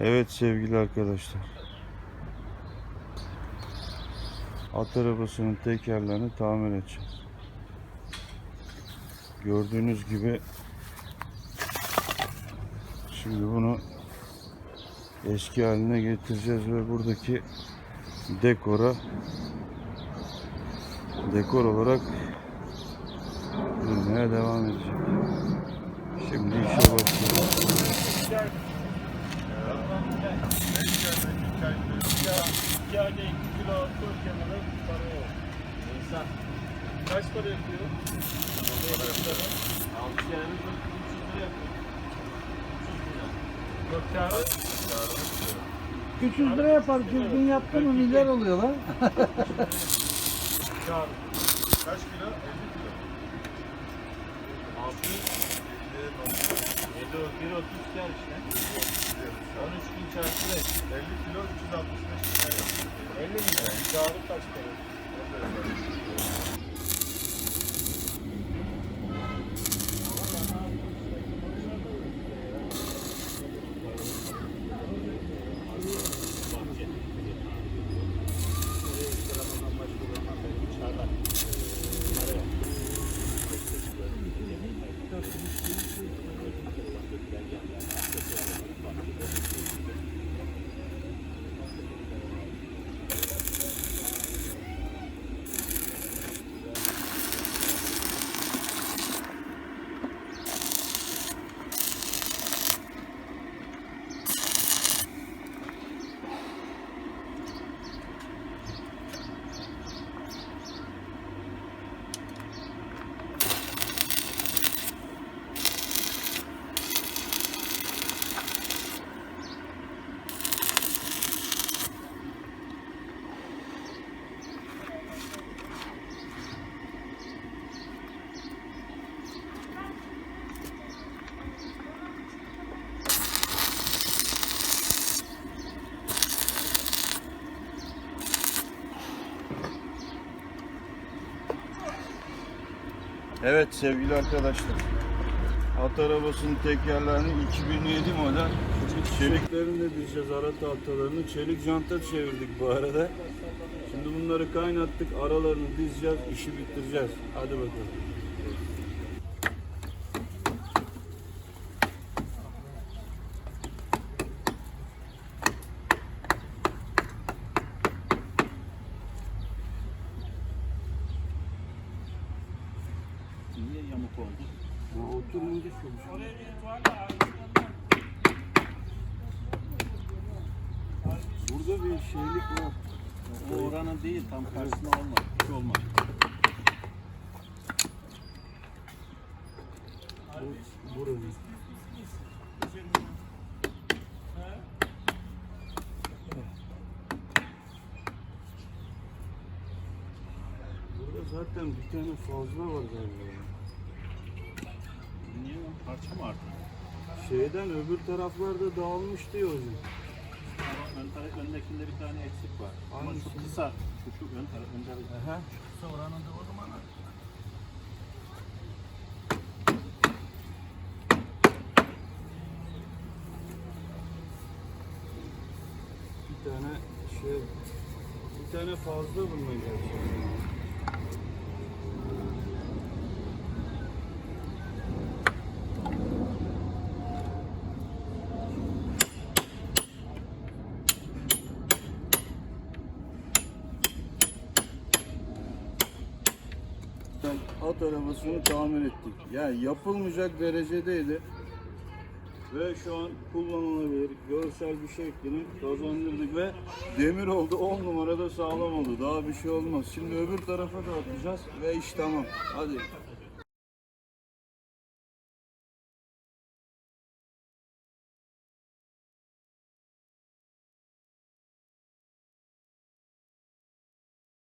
Evet sevgili arkadaşlar. At arabasının tekerlerini tamir edeceğiz. Gördüğünüz gibi şimdi bunu eski haline getireceğiz ve buradaki dekora dekor olarak durmaya devam edecek. Şimdi işe başlıyoruz. Ayda iki kilo tur kenarı para yok. İnsan. Kaç para yapıyor? Altı yani 300 lira yapıyor. 300 lira. Yok kârı? 300 lira yapar düzgün yaptı mı milyar oluyor lan. Kârı. Kaç kilo? 50 kilo. 6 7 1 30 kâr işte. 13 gün çarpı 5. 50 kilo 365 lira yapıyor. 50 milyon. Kârı kaç para? Evet sevgili arkadaşlar. At arabasının tekerlerini 2007 model çeliklerini de dizeceğiz ara tahtalarını. Çelik janta çevirdik bu arada. Şimdi bunları kaynattık. Aralarını dizeceğiz. işi bitireceğiz. Hadi bakalım. Yamuk oldu? Bu oturunca şöyle. Burada bir şeylik var. O oranın değil tam karşısında olmadı. Hiç olmadı. Buranın. Burada zaten bir tane fazla var galiba. Parça mı arttı? Şeyden öbür taraflarda dağılmış diyor hocam. Ama ön taraf, öndekinde bir tane eksik var. Ama Hangisi? şu kısa. Şu, şu ön taraf, ön taraf. Aha. Kısa oranın da o zaman Bir tane şey bir tane fazla bulmaya çalışıyorum. At arabasını tamir ettik. Yani yapılmayacak derecedeydi. Ve şu an kullanılabilir görsel bir şeklini kazandırdık ve demir oldu 10 numarada sağlam oldu. Daha bir şey olmaz. Şimdi öbür tarafa da atacağız ve iş tamam. Hadi